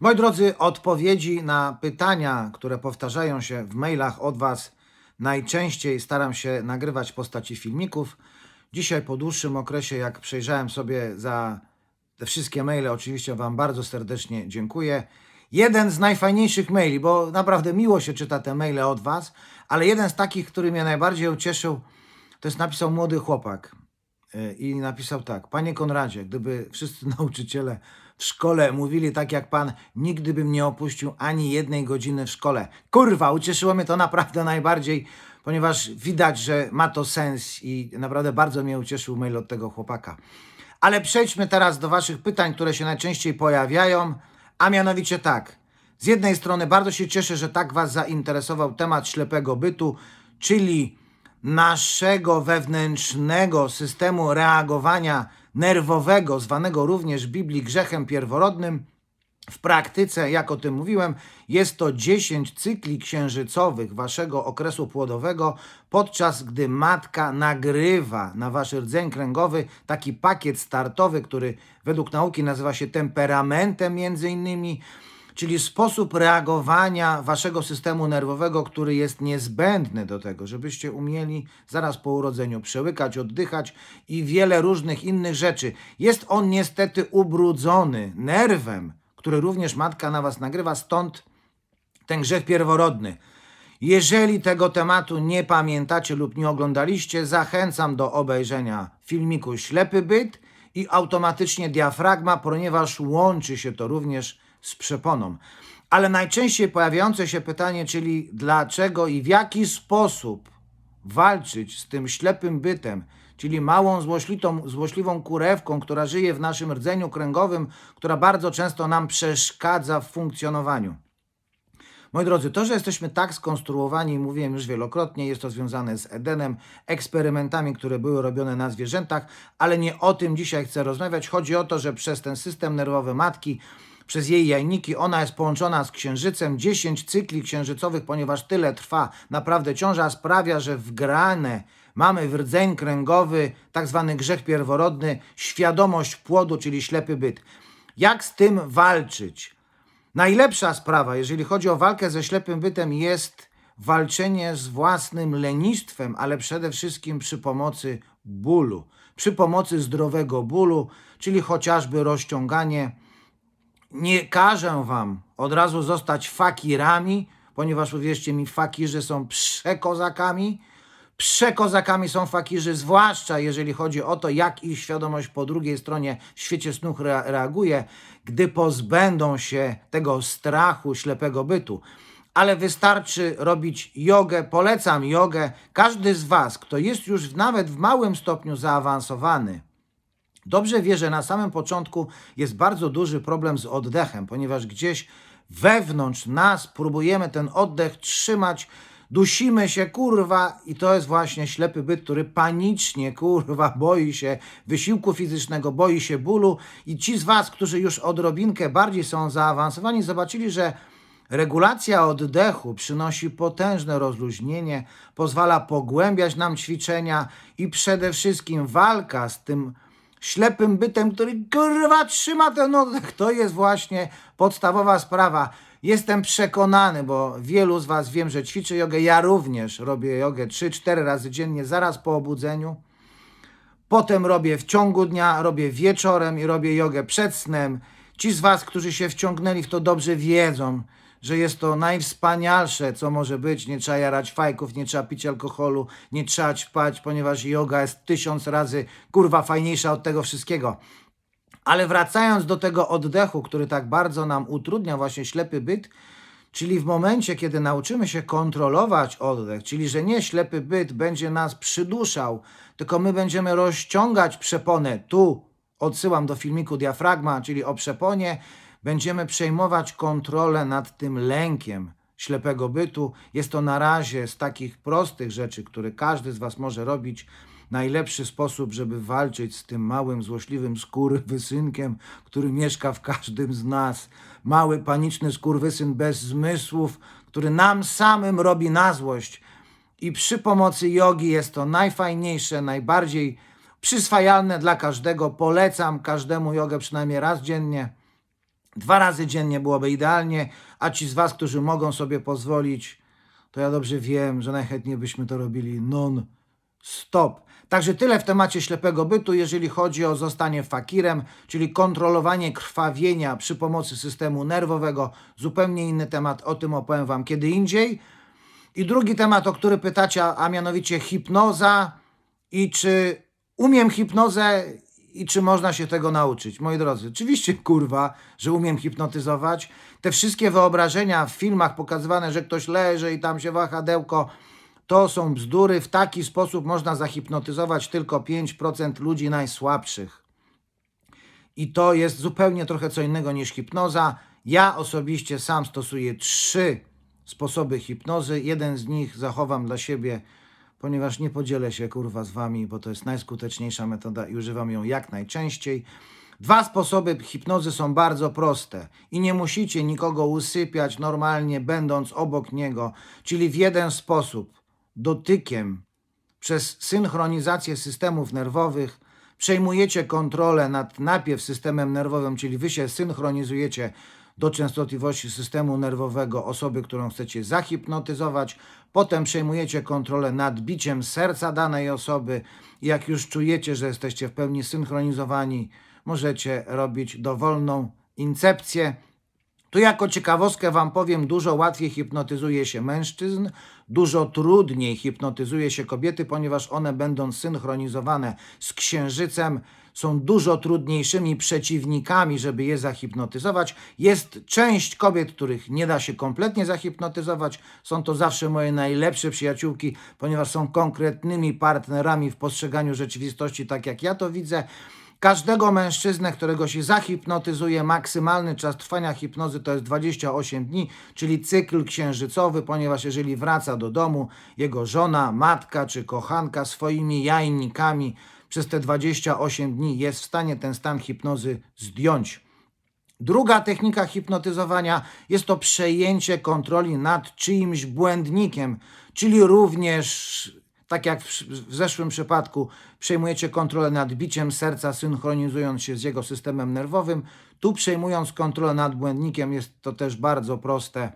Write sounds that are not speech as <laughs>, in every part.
Moi drodzy, odpowiedzi na pytania, które powtarzają się w mailach od Was, najczęściej staram się nagrywać w postaci filmików. Dzisiaj po dłuższym okresie, jak przejrzałem sobie za te wszystkie maile, oczywiście Wam bardzo serdecznie dziękuję. Jeden z najfajniejszych maili, bo naprawdę miło się czyta te maile od Was, ale jeden z takich, który mnie najbardziej ucieszył, to jest napisał młody chłopak. Y, I napisał tak: Panie Konradzie, gdyby wszyscy <laughs> nauczyciele w szkole mówili tak jak pan, nigdy bym nie opuścił ani jednej godziny w szkole. Kurwa, ucieszyło mnie to naprawdę najbardziej, ponieważ widać, że ma to sens i naprawdę bardzo mnie ucieszył mail od tego chłopaka. Ale przejdźmy teraz do Waszych pytań, które się najczęściej pojawiają, a mianowicie tak. Z jednej strony bardzo się cieszę, że tak Was zainteresował temat ślepego bytu, czyli naszego wewnętrznego systemu reagowania nerwowego, zwanego również w Biblii grzechem pierworodnym. W praktyce, jak o tym mówiłem, jest to 10 cykli księżycowych waszego okresu płodowego, podczas gdy matka nagrywa na wasz rdzeń kręgowy taki pakiet startowy, który według nauki nazywa się temperamentem między innymi, czyli sposób reagowania waszego systemu nerwowego, który jest niezbędny do tego, żebyście umieli zaraz po urodzeniu przełykać, oddychać i wiele różnych innych rzeczy. Jest on niestety ubrudzony nerwem, który również matka na was nagrywa, stąd ten grzech pierworodny. Jeżeli tego tematu nie pamiętacie lub nie oglądaliście, zachęcam do obejrzenia filmiku Ślepy Byt i automatycznie diafragma, ponieważ łączy się to również z przeponą. Ale najczęściej pojawiające się pytanie, czyli dlaczego i w jaki sposób walczyć z tym ślepym bytem, czyli małą złoślitą, złośliwą kurewką, która żyje w naszym rdzeniu kręgowym, która bardzo często nam przeszkadza w funkcjonowaniu. Moi drodzy, to, że jesteśmy tak skonstruowani, mówiłem już wielokrotnie, jest to związane z Edenem, eksperymentami, które były robione na zwierzętach, ale nie o tym dzisiaj chcę rozmawiać. Chodzi o to, że przez ten system nerwowy matki, przez jej jajniki, ona jest połączona z księżycem. 10 cykli księżycowych, ponieważ tyle trwa naprawdę ciąża, sprawia, że wgrane mamy w rdzeń kręgowy tak zwany grzech pierworodny, świadomość płodu, czyli ślepy byt. Jak z tym walczyć? Najlepsza sprawa, jeżeli chodzi o walkę ze ślepym bytem, jest walczenie z własnym lenistwem, ale przede wszystkim przy pomocy bólu, przy pomocy zdrowego bólu, czyli chociażby rozciąganie. Nie każę wam od razu zostać fakirami, ponieważ uwierzcie mi, fakirzy są przekozakami. Przekozakami są fakirzy, zwłaszcza jeżeli chodzi o to, jak ich świadomość po drugiej stronie w świecie snów rea- reaguje, gdy pozbędą się tego strachu ślepego bytu. Ale wystarczy robić jogę, polecam jogę. Każdy z Was, kto jest już nawet w małym stopniu zaawansowany, Dobrze wie, że na samym początku jest bardzo duży problem z oddechem, ponieważ gdzieś wewnątrz nas próbujemy ten oddech trzymać, dusimy się, kurwa, i to jest właśnie ślepy byt, który panicznie, kurwa, boi się wysiłku fizycznego, boi się bólu. I ci z Was, którzy już odrobinkę bardziej są zaawansowani, zobaczyli, że Regulacja oddechu przynosi potężne rozluźnienie, pozwala pogłębiać nam ćwiczenia i przede wszystkim walka z tym ślepym bytem, który kurwa trzyma ten oddech. To jest właśnie podstawowa sprawa. Jestem przekonany, bo wielu z Was wiem, że ćwiczy jogę. Ja również robię jogę 3-4 razy dziennie, zaraz po obudzeniu. Potem robię w ciągu dnia, robię wieczorem i robię jogę przed snem. Ci z Was, którzy się wciągnęli w to dobrze wiedzą, że jest to najwspanialsze, co może być. Nie trzeba jarać fajków, nie trzeba pić alkoholu, nie trzeba ćpać, ponieważ yoga jest tysiąc razy kurwa fajniejsza od tego wszystkiego. Ale wracając do tego oddechu, który tak bardzo nam utrudnia właśnie ślepy byt, czyli w momencie, kiedy nauczymy się kontrolować oddech, czyli że nie ślepy byt będzie nas przyduszał, tylko my będziemy rozciągać przeponę. Tu odsyłam do filmiku diafragma, czyli o przeponie. Będziemy przejmować kontrolę nad tym lękiem ślepego bytu. Jest to na razie z takich prostych rzeczy, które każdy z Was może robić, najlepszy sposób, żeby walczyć z tym małym, złośliwym skurwysynkiem, który mieszka w każdym z nas. Mały, paniczny skurwysyn bez zmysłów, który nam samym robi na złość. I przy pomocy jogi jest to najfajniejsze, najbardziej przyswajalne dla każdego. Polecam każdemu jogę przynajmniej raz dziennie. Dwa razy dziennie byłoby idealnie, a ci z Was, którzy mogą sobie pozwolić, to ja dobrze wiem, że najchętniej byśmy to robili non-stop. Także tyle w temacie ślepego bytu, jeżeli chodzi o zostanie fakirem, czyli kontrolowanie krwawienia przy pomocy systemu nerwowego. Zupełnie inny temat, o tym opowiem Wam kiedy indziej. I drugi temat, o który pytacie, a mianowicie hipnoza i czy umiem hipnozę i czy można się tego nauczyć. Moi drodzy, oczywiście kurwa, że umiem hipnotyzować. Te wszystkie wyobrażenia w filmach pokazywane, że ktoś leży i tam się wahadełko, to są bzdury. W taki sposób można zahipnotyzować tylko 5% ludzi najsłabszych. I to jest zupełnie trochę co innego niż hipnoza. Ja osobiście sam stosuję trzy sposoby hipnozy. Jeden z nich zachowam dla siebie, ponieważ nie podzielę się kurwa z wami, bo to jest najskuteczniejsza metoda i używam ją jak najczęściej. Dwa sposoby hipnozy są bardzo proste i nie musicie nikogo usypiać normalnie, będąc obok niego, czyli w jeden sposób dotykiem przez synchronizację systemów nerwowych przejmujecie kontrolę nad najpierw systemem nerwowym, czyli wy się synchronizujecie do częstotliwości systemu nerwowego osoby, którą chcecie zahipnotyzować, potem przejmujecie kontrolę nad biciem serca danej osoby. Jak już czujecie, że jesteście w pełni synchronizowani, możecie robić dowolną incepcję, tu jako ciekawostkę Wam powiem, dużo łatwiej hipnotyzuje się mężczyzn, dużo trudniej hipnotyzuje się kobiety, ponieważ one będąc synchronizowane z księżycem, są dużo trudniejszymi przeciwnikami, żeby je zahipnotyzować. Jest część kobiet, których nie da się kompletnie zahipnotyzować. Są to zawsze moje najlepsze przyjaciółki, ponieważ są konkretnymi partnerami w postrzeganiu rzeczywistości, tak jak ja to widzę. Każdego mężczyznę, którego się zahipnotyzuje, maksymalny czas trwania hipnozy to jest 28 dni, czyli cykl księżycowy, ponieważ jeżeli wraca do domu, jego żona, matka czy kochanka swoimi jajnikami przez te 28 dni jest w stanie ten stan hipnozy zdjąć. Druga technika hipnotyzowania jest to przejęcie kontroli nad czyimś błędnikiem, czyli również tak jak w, zeszłym przypadku przejmujecie kontrolę nad biciem serca, synchronizując się z jego systemem nerwowym, tu przejmując kontrolę nad błędnikiem jest to też bardzo proste.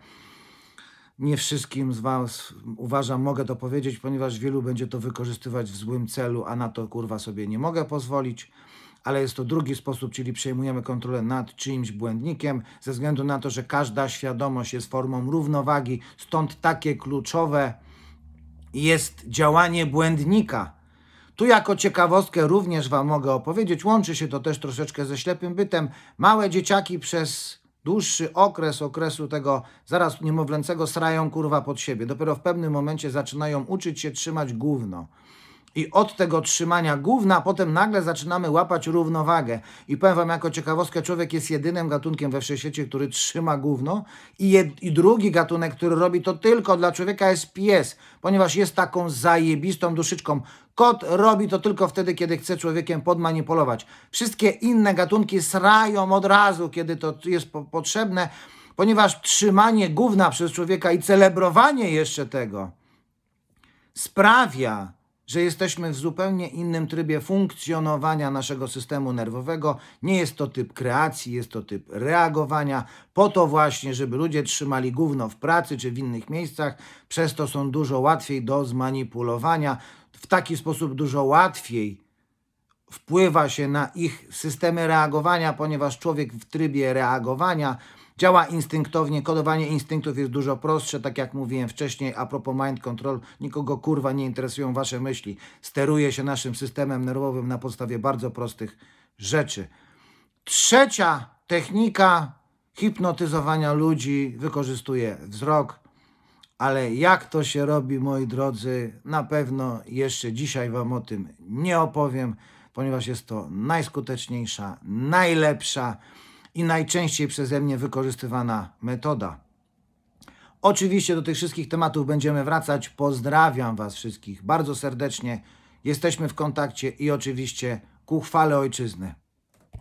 Nie wszystkim z Was uważam, mogę to powiedzieć, ponieważ wielu będzie to wykorzystywać w złym celu, a na to kurwa sobie nie mogę pozwolić. Ale jest to drugi sposób, czyli przejmujemy kontrolę nad czyimś błędnikiem, ze względu na to, że każda świadomość jest formą równowagi, stąd takie kluczowe jest działanie błędnika. Tu jako ciekawostkę również Wam mogę opowiedzieć, łączy się to też troszeczkę ze ślepym bytem. Małe dzieciaki przez dłuższy okres, okresu tego zaraz niemowlęcego srają kurwa pod siebie. Dopiero w pewnym momencie zaczynają uczyć się trzymać gówno. I od tego trzymania gówna potem nagle zaczynamy łapać równowagę. I powiem wam jako ciekawostkę, człowiek jest jedynym gatunkiem we wszechświecie, który trzyma gówno i, jed, i drugi gatunek, który robi to tylko dla człowieka jest pies, ponieważ jest taką zajebistą duszyczką. Kot robi to tylko wtedy, kiedy chce człowiekiem podmanipulować. Wszystkie inne gatunki srają od razu, kiedy to jest po potrzebne, ponieważ trzymanie gówna przez człowieka i celebrowanie jeszcze tego sprawia, że jesteśmy w zupełnie innym trybie funkcjonowania naszego systemu nerwowego. Nie jest to typ kreacji, jest to typ reagowania, po to właśnie, żeby ludzie trzymali gówno w pracy czy w innych miejscach, przez to są dużo łatwiej do zmanipulowania. W taki sposób dużo łatwiej wpływa się na ich systemy reagowania, ponieważ człowiek w trybie reagowania Działa instynktownie, kodowanie instynktów jest dużo prostsze, tak jak mówiłem wcześniej, a propos mind control, nikogo kurwa nie interesują wasze myśli. Steruje się naszym systemem nerwowym na podstawie bardzo prostych rzeczy. Trzecia technika hipnotyzowania ludzi wykorzystuje wzrok, ale jak to się robi, moi drodzy, na pewno jeszcze dzisiaj wam o tym nie opowiem, ponieważ jest to najskuteczniejsza, najlepsza i najczęściej przeze mnie wykorzystywana metoda. Oczywiście do tych wszystkich tematów będziemy wracać. Pozdrawiam Was wszystkich bardzo serdecznie. Jesteśmy w kontakcie i oczywiście ku chwale ojczyzny.